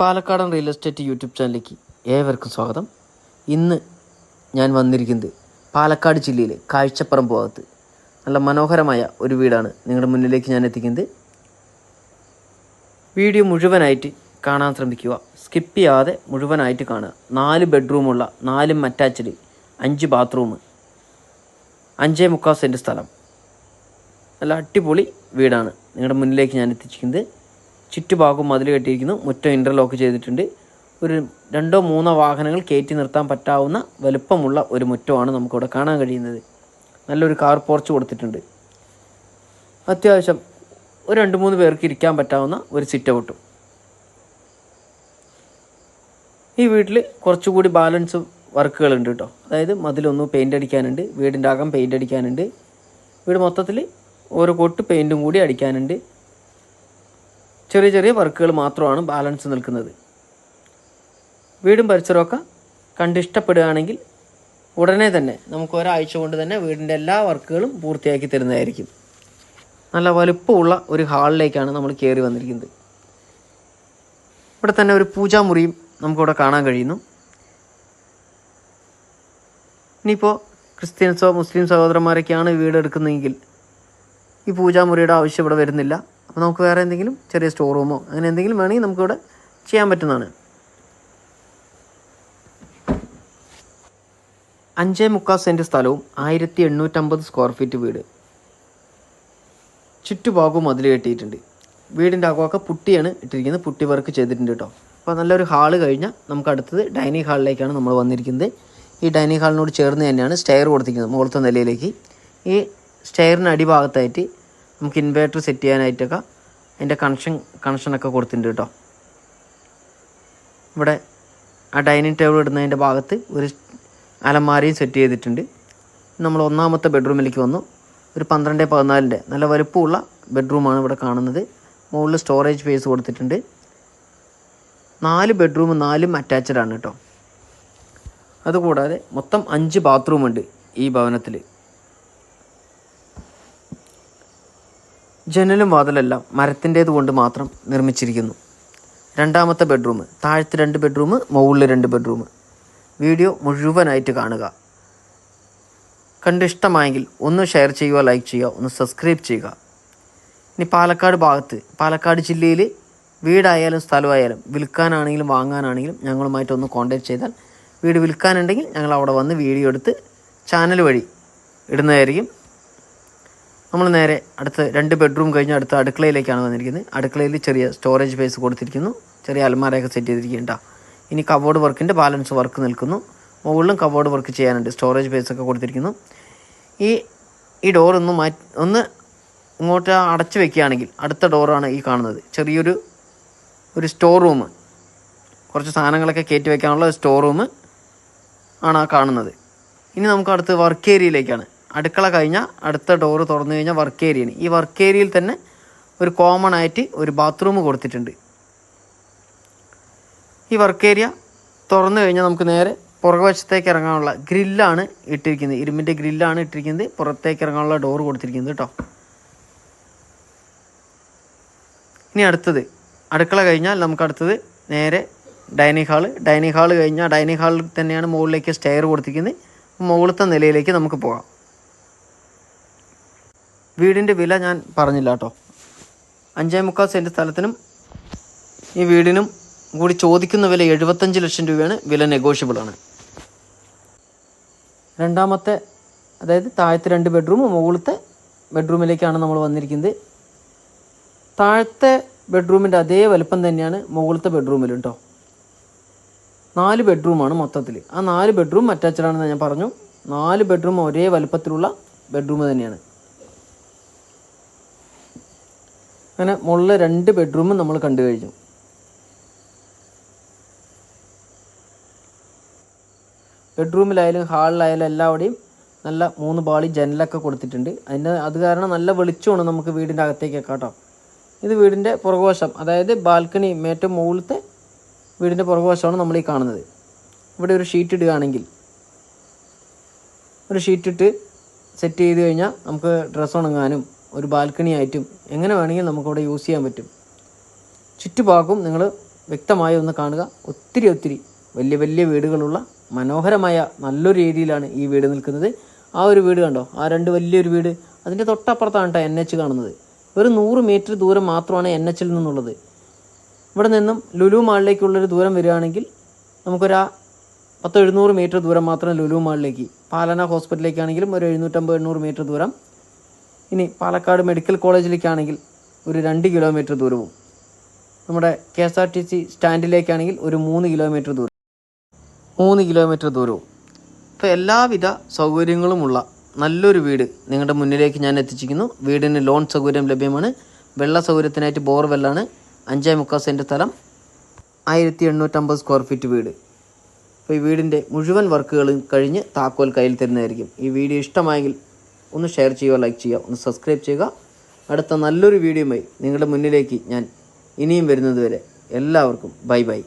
പാലക്കാടൻ real estate YouTube ചാനലിലേക്ക് ഏവർക്കും സ്വാഗതം. ഇന്ന് ഞാൻ വന്നിരിക്കുന്നത് പാലക്കാട് ജില്ലയിലെ കാഴ്ചപ്പറമ്പ് ഭാഗത്ത്. നല്ല മനോഹരമായ ഒരു വീടാണ് നിങ്ങളുടെ മുന്നിലേക്ക് ഞാൻ എത്തിക്കുന്നത്. വീഡിയോ മുഴുവനായിട്ട് കാണാൻ ശ്രമിക്കുക. സ്കിപ്പ് ചെയ്യാതെ മുഴുവനായിട്ട് കാണുക. നാല് ബെഡ്റൂമുള്ള നാലും അറ്റാച്ച്ഡ് അഞ്ച് ബാത്റൂം അഞ്ചേ മുക്കാൽ സെന്റ് സ്ഥലം. നല്ല അടിപൊളി വീടാണ് നിങ്ങളുടെ മുന്നിലേക്ക് ഞാൻ എത്തിച്ചിരിക്കുന്നത്. ചുറ്റുഭാഗവും മതിൽ കെട്ടിയിരിക്കുന്നു. മുറ്റം ഇന്റർലോക്ക് ചെയ്തിട്ടുണ്ട്. ഒരു രണ്ടോ മൂന്നോ വാഹനങ്ങൾ കയറ്റി നിർത്താൻ പറ്റാവുന്ന വലുപ്പമുള്ള ഒരു മുറ്റമാണ് നമുക്കിവിടെ കാണാൻ കഴിയുന്നത്. നല്ലൊരു കാർ പോർച്ച് കൊടുത്തിട്ടുണ്ട്. അത്യാവശ്യം ഒരു രണ്ട് മൂന്ന് പേർക്ക് ഇരിക്കാൻ പറ്റാവുന്ന ഒരു സിറ്റ് ഔട്ടും. ഈ വീട്ടിൽ കുറച്ചുകൂടി ബാലൻസ് വർക്കുകളുണ്ട് കേട്ടോ അതായത് മതിലൊന്ന് പെയിന്റ് അടിക്കാനുണ്ട് വീടിന്റെ അകം പെയിന്റ് അടിക്കാനുണ്ട്. വീട് മൊത്തത്തിൽ ഓരോ കൊട്ട് പെയിന്റും കൂടി അടിക്കാനുണ്ട്. ചെറിയ ചെറിയ വർക്കുകൾ മാത്രമാണ് ബാലൻസ് നിൽക്കുന്നത്. വീടും പരിസരമൊക്കെ കണ്ടിഷ്ടപ്പെടുകയാണെങ്കിൽ ഉടനെ തന്നെ നമുക്ക് ഒരാഴ്ച കൊണ്ട് തന്നെ വീടിന്റെ എല്ലാ വർക്കുകളും പൂർത്തിയാക്കി തരുന്നതായിരിക്കും. നല്ല വലുപ്പമുള്ള ഒരു ഹാളിലേക്കാണ് നമ്മൾ കയറി വന്നിരിക്കുന്നത്. ഇവിടെ തന്നെ ഒരു പൂജാമുറിയും നമുക്കിവിടെ കാണാൻ കഴിയുന്നു. ഇനിയിപ്പോൾ ക്രിസ്ത്യൻസോ മുസ്ലിം സഹോദരന്മാരൊക്കെയാണ് വീട് എടുക്കുന്നതെങ്കിൽ ഈ പൂജാമുറിയുടെ ആവശ്യം ഇവിടെ വരുന്നില്ല. അപ്പോൾ നമുക്ക് വേറെ എന്തെങ്കിലും ചെറിയ സ്റ്റോർ റൂമോ അങ്ങനെ എന്തെങ്കിലും വേണമെങ്കിൽ നമുക്കിവിടെ ചെയ്യാൻ പറ്റുന്നതാണ്. അഞ്ചേ മുക്കാൽ സെന്റ് സ്ഥലവും ആയിരത്തി എണ്ണൂറ്റമ്പത് സ്ക്വയർ ഫീറ്റ് വീട്. ചുറ്റുഭാഗവും മതിൽ കെട്ടിയിട്ടുണ്ട്. വീടിന്റെ അകമൊക്കെ പുട്ടിയാണ് ഇട്ടിരിക്കുന്നത്. പുട്ടി വർക്ക് ചെയ്തിട്ടുണ്ട് കേട്ടോ അപ്പോൾ നല്ലൊരു ഹാൾ കഴിഞ്ഞാൽ നമുക്ക് അടുത്തത് ഡൈനിങ് ഹാളിലേക്കാണ് നമ്മൾ വന്നിരിക്കുന്നത്. ഈ ഡൈനിങ് ഹാളിനോട് ചേർന്ന് തന്നെയാണ് സ്റ്റെയർ കൊടുത്തിരിക്കുന്നത് മുകളത്തെ നിലയിലേക്ക്. ഈ സ്റ്റെയറിന്റെ അടിഭാഗത്തായിട്ട് നമുക്ക് ഇൻവേർട്ടർ സെറ്റ് ചെയ്യാനായിട്ടൊക്കെ അതിന്റെ കണക്ഷൻ കണക്ഷനൊക്കെ കൊടുത്തിട്ടുണ്ട് കേട്ടോ. ഇവിടെ ആ ഡൈനിങ് ടേബിൾ ഇടുന്നതിന്റെ ഭാഗത്ത് ഒരു അലമാരയും സെറ്റ് ചെയ്തിട്ടുണ്ട്. നമ്മൾ ഒന്നാമത്തെ ബെഡ്റൂമിലേക്ക് വന്നു. ഒരു പന്ത്രണ്ട് പതിനാലിന്റെ നല്ല വലുപ്പമുള്ള ബെഡ്റൂമാണ് ഇവിടെ കാണുന്നത്. മുകളിൽ സ്റ്റോറേജ് സ്പേസ് കൊടുത്തിട്ടുണ്ട്. നാല് ബെഡ്റൂം നാലും അറ്റാച്ച്ഡ് ആണ് കേട്ടോ. അതുകൂടാതെ മൊത്തം അഞ്ച് ബാത്റൂമുണ്ട് ഈ ഭവനത്തിൽ ജനലും വാതിലെല്ലാം മരത്തിന്റേത് കൊണ്ട് മാത്രം നിർമ്മിച്ചിരിക്കുന്നു. രണ്ടാമത്തെ ബെഡ്റൂം താഴത്തെ രണ്ട് ബെഡ്റൂം മുകളിൽ രണ്ട് ബെഡ്റൂം വീഡിയോ മുഴുവനായിട്ട് കാണുക. കണ്ടിഷ്ടമായെങ്കിൽ ഒന്ന് ഷെയർ ചെയ്യുക ലൈക്ക് ചെയ്യുക ഒന്ന് സബ്സ്ക്രൈബ് ചെയ്യുക. ഇനി പാലക്കാട് ഭാഗത്ത് പാലക്കാട് ജില്ലയിൽ വീടായാലും സ്ഥലമായാലും വിൽക്കാനാണെങ്കിലും വാങ്ങാനാണെങ്കിലും ഞങ്ങളുമായിട്ട് ഒന്ന് കോൺടാക്ട് ചെയ്താൽ വീട് വിൽക്കാനുണ്ടെങ്കിൽ ഞങ്ങൾ അവിടെ വന്ന് വീഡിയോ എടുത്ത് ചാനൽ വഴി ഇടുന്നതായിരിക്കും. നമ്മൾ നേരെ അടുത്ത രണ്ട് ബെഡ്റൂം കഴിഞ്ഞ് അടുത്ത അടുക്കളയിലേക്കാണ് വന്നിരിക്കുന്നത്. അടുക്കളയിൽ ചെറിയ സ്റ്റോറേജ് സ്പേസ് കൊടുത്തിരിക്കുന്നു. ചെറിയ അലമാരയൊക്കെ സെറ്റ് ചെയ്തിരിക്കുന്നുണ്ട ഇനി കബോർഡ് വർക്കിന്റെ ബാലൻസ് വർക്ക് നിൽക്കുന്നു. മുകളിലും കബോർഡ് വർക്ക് ചെയ്യാനുണ്ട്. സ്റ്റോറേജ് സ്പേസ് ഒക്കെ കൊടുത്തിരിക്കുന്നു. ഈ ഈ ഡോർ ഒന്ന് മാറ്റി ഒന്ന് ഇങ്ങോട്ട് അടച്ചു വെക്കുകയാണെങ്കിൽ അടുത്ത ഡോറാണ് ഈ കാണുന്നത്. ചെറിയൊരു ഒരു സ്റ്റോർ റൂം കുറച്ച് സാധനങ്ങളൊക്കെ കയറ്റി വെക്കാനുള്ള സ്റ്റോർ റൂം ആണ് ആ കാണുന്നത്. ഇനി നമുക്ക് അടുത്ത് വർക്ക് ഏരിയയിലേക്കാണ് അടുക്കള കഴിഞ്ഞാൽ അടുത്ത ഡോറ് തുറന്നു കഴിഞ്ഞാൽ വർക്ക് ഏരിയയാണ് ഈ വർക്ക് ഏരിയയിൽ തന്നെ ഒരു കോമൺ ആയിട്ട് ഒരു ബാത്റൂം കൊടുത്തിട്ടുണ്ട്. ഈ വർക്ക് ഏരിയ തുറന്നു കഴിഞ്ഞാൽ നമുക്ക് നേരെ പുറകുവശത്തേക്ക് ഇറങ്ങാനുള്ള ഗ്രില്ലാണ് ഇട്ടിരിക്കുന്നത്. ഇരുമ്പിന്റെ ഗ്രില്ലാണ് ഇട്ടിരിക്കുന്നത്. പുറത്തേക്ക് ഇറങ്ങാനുള്ള ഡോർ കൊടുത്തിരിക്കുന്നത് കേട്ടോ ഇനി അടുത്തത്. അടുക്കള കഴിഞ്ഞാൽ നമുക്ക് അടുത്തത് നേരെ ഡൈനിങ് ഹാൾ ഡൈനിങ് ഹാൾ കഴിഞ്ഞാൽ ഡൈനിങ് ഹാളിൽ തന്നെയാണ് മുകളിലേക്ക് സ്റ്റെയർ കൊടുത്തിരിക്കുന്നത്. മുകളിലത്തെ നിലയിലേക്ക് നമുക്ക് പോകാം. വീടിന്റെ വില ഞാൻ പറഞ്ഞില്ല കേട്ടോ. അഞ്ചേ മുക്കാൽ സെന്റ് സ്ഥലത്തിനും ഈ വീടിനും കൂടി ചോദിക്കുന്ന വില എഴുപത്തഞ്ച് ലക്ഷം രൂപയാണ്. വില നെഗോഷ്യബിൾ ആണ്. രണ്ടാമത്തെ അതായത് താഴത്തെ രണ്ട് ബെഡ്റൂം മുകളിലത്തെ ബെഡ്റൂമിലേക്കാണ് നമ്മൾ വന്നിരിക്കുന്നത്. താഴത്തെ ബെഡ്റൂമിന്റെ അതേ വലുപ്പം തന്നെയാണ് മുകളിലത്തെ ബെഡ്റൂമിലും കേട്ടോ നാല് ബെഡ്റൂമാണ് മൊത്തത്തിൽ ആ നാല് ബെഡ്റൂം അറ്റാച്ച്ഡ് ആണെന്ന് ഞാൻ പറഞ്ഞു. നാല് ബെഡ്റൂം ഒരേ വലുപ്പത്തിലുള്ള ബെഡ്റൂം തന്നെയാണ്. അങ്ങനെ മുകളിലെ രണ്ട് ബെഡ്റൂമും നമ്മൾ കണ്ടു കഴിഞ്ഞു. ബെഡ്റൂമിലായാലും ഹാളിലായാലും എല്ലാവിടെയും നല്ല മൂന്ന് പാളി ജനലൊക്കെ കൊടുത്തിട്ടുണ്ട്. അതിന്റെ അത് കാരണം നല്ല വെളിച്ചമാണ് നമുക്ക് വീടിന്റെ അകത്തേക്കൊക്കെ കേട്ടോ. ഇത് വീടിന്റെ പുറകുവശം അതായത് ബാൽക്കണി ഏറ്റവും മുകളിലത്തെ വീടിന്റെ പുറകുവശമാണ് നമ്മൾ ഈ കാണുന്നത്. ഇവിടെ ഒരു ഷീറ്റ് ഇടുകയാണെങ്കിൽ ഒരു ഷീറ്റ് ഇട്ട് സെറ്റ് ചെയ്ത് കഴിഞ്ഞാൽ നമുക്ക് ഡ്രസ്സ് ഉണങ്ങാനും ഒരു ബാൽക്കണി ആയിട്ടും എങ്ങനെ വേണമെങ്കിലും നമുക്കവിടെ യൂസ് ചെയ്യാൻ പറ്റും. ചുറ്റുഭാഗവും നിങ്ങൾ വ്യക്തമായി ഒന്ന് കാണുക. ഒത്തിരി ഒത്തിരി വലിയ വലിയ വീടുകളുള്ള മനോഹരമായ നല്ലൊരു ഏരിയയിലാണ് ഈ വീട് നിൽക്കുന്നത്. ആ ഒരു വീട് കണ്ടോ? ആ രണ്ട് വലിയൊരു വീട്. അതിന്റെ തൊട്ടപ്പുറത്താണ് കേട്ടോ എൻ എച്ച് കാണുന്നത്. ഒരു നൂറ് മീറ്റർ ദൂരം മാത്രമാണ് എൻ എച്ചിൽ നിന്നുള്ളത്. ഇവിടെ നിന്നും ലുലു മാളിലേക്കുള്ളൊരു ദൂരം വരികയാണെങ്കിൽ നമുക്കൊരു പത്ത് എഴുന്നൂറ് മീറ്റർ ദൂരം മാത്രം ലുലു മാളിലേക്ക് പാലന ഹോസ്പിറ്റലിലേക്കാണെങ്കിലും ഒരു എഴുന്നൂറ്റമ്പത് എണ്ണൂറ് മീറ്റർ ദൂരം ഇനി പാലക്കാട് മെഡിക്കൽ കോളേജിലേക്കാണെങ്കിൽ ഒരു രണ്ട് കിലോമീറ്റർ ദൂരവും. നമ്മുടെ K S R T C സ്റ്റാൻഡിലേക്കാണെങ്കിൽ ഒരു മൂന്ന് കിലോമീറ്റർ ദൂരം. മൂന്ന് കിലോമീറ്റർ ദൂരവും. ഇപ്പോൾ എല്ലാവിധ സൗകര്യങ്ങളുമുള്ള നല്ലൊരു വീട് നിങ്ങളുടെ മുന്നിലേക്ക് ഞാൻ എത്തിച്ചിരിക്കുന്നു. വീടിന് ലോൺ സൗകര്യം ലഭ്യമാണ്. വെള്ള സൗകര്യത്തിനായിട്ട് ബോർവെല്ലാണ്. അഞ്ചേ മുക്കാൽ സെന്റ് സ്ഥലം. ആയിരത്തി എണ്ണൂറ്റമ്പത് സ്ക്വയർ ഫീറ്റ് വീട്. അപ്പോൾ ഈ വീടിന്റെ മുഴുവൻ വർക്കുകളും കഴിഞ്ഞ് താക്കോൽ കയ്യിൽ തരുന്നതായിരിക്കും. ഈ വീഡിയോ ഇഷ്ടമായെങ്കിൽ ഒന്ന് ഷെയർ ചെയ്യുക ലൈക്ക് ചെയ്യുക ഒന്ന് സബ്സ്ക്രൈബ് ചെയ്യുക. അടുത്ത നല്ലൊരു വീഡിയോയുമായി നിങ്ങളുടെ മുന്നിലേക്ക് ഞാൻ ഇനിയും വരുന്നതുവരെ എല്ലാവർക്കും ബൈ ബൈ